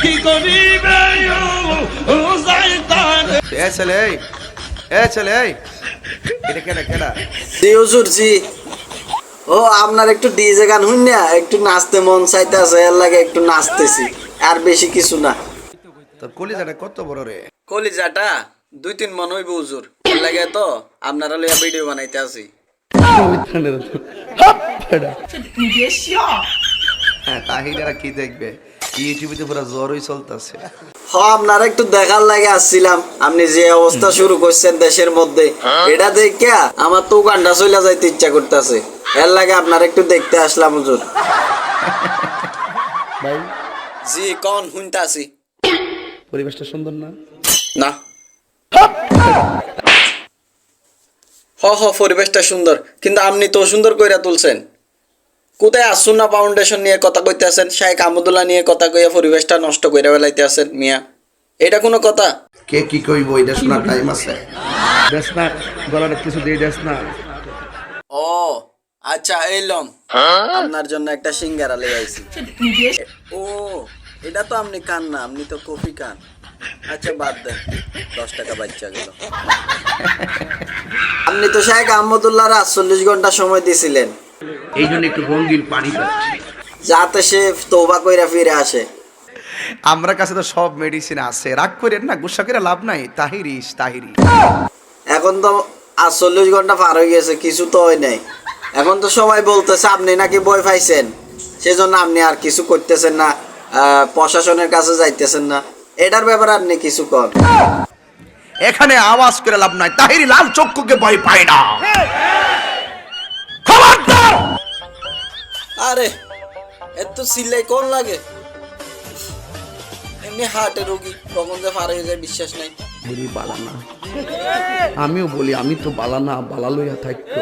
কি করিবে ও যাইতার এ ছেলে এ ছেলে এটা কেনা কেনা জি হুজুর জি। ও আপনার একটু ডিজে গান শুন না? একটু নাচতে মন চাইতেছে এর লাগে একটু নাচতেছি আর বেশি কিছু না। তোর কলিজাটা কত বড় রে? কলিজাটা দুই তিন মন হইব হুজুর। এর লাগে তো আপনারা লইয়া ভিডিও বানাইতে আছি হ্যাঁ কি দেখবে? ইউটিউবে পুরো জ্বরই চলতেছে। হ একটু দেখার লাগে আসছিলাম আপনি যে অবস্থা শুরু করছেন দেশের মধ্যে এটা দেখে আমার তো গান্ডা চলে যাইতে ইচ্ছা করতেছে এর লাগে আপনারা একটু দেখতে আসলাম হুজুর ভাই জি কন শুনতাছি। পরিবেশটা সুন্দর না। না হ হ পরিবেশটা সুন্দর। কিন্তু আপনি তো সুন্দর কইরা তুলছেন। কোথায় আসুন না ফাউন্ডেশন নিয়ে কথা কইতে আছেন? শাহেখ আহমদুল্লাহ নিয়ে কথা কইয়া পরিবেশটা নষ্ট কইরা বেলাইতে আছেন মিয়া। এটা কোনো কথা? কে কি কইব এটা শোনার টাইম আছে। দেশ না গলার কিছু দিয়ে দেশ না ও আচ্ছা এইলম আপনার জন্য একটা সিঙ্গারা আইছি। ও এটা তো আপনি কান না আপনি তো কফি কান আচ্ছা বাদ দেন। দশ টাকা বাচ্চা গেল। আপনি তো আহমদুল্লাহ আটচল্লিশ ঘণ্টা সময় দিছিলেন। এই জন্য একটু পানি পাচ্ছি। যাতে সে তৌবা কইরা ফিরে আসে। আমরা কাছে তো সব মেডিসিন আছে। রাগ করেন না গুসা করে লাভ নাই। তাহিরিস তাহিরি। এখন তো আটচল্লিশ ঘণ্টা পার হয়ে গেছে কিছু তো হয় নাই। এখন তো সবাই বলতেছে আপনি নাকি বই পাইছেন। সেজন্য আপনি আর কিছু করতেছেন না প্রশাসনের কাছে যাইতেছেন না। এটার ব্যাপারে আপনি কিছু কর এখানে আওয়াজ করে লাভ নাই। তাহিরি লাল চক্ষুকে ভয় পায় না। খবরদার! আরে এত সিলাই কোন লাগে? এমনি হার্টের রোগী কখন যে পার হয়ে যায় বিশ্বাস নাই। বলি বালানা আমিও বলি আমি তো বালানা বালা লইয়া থাকতো।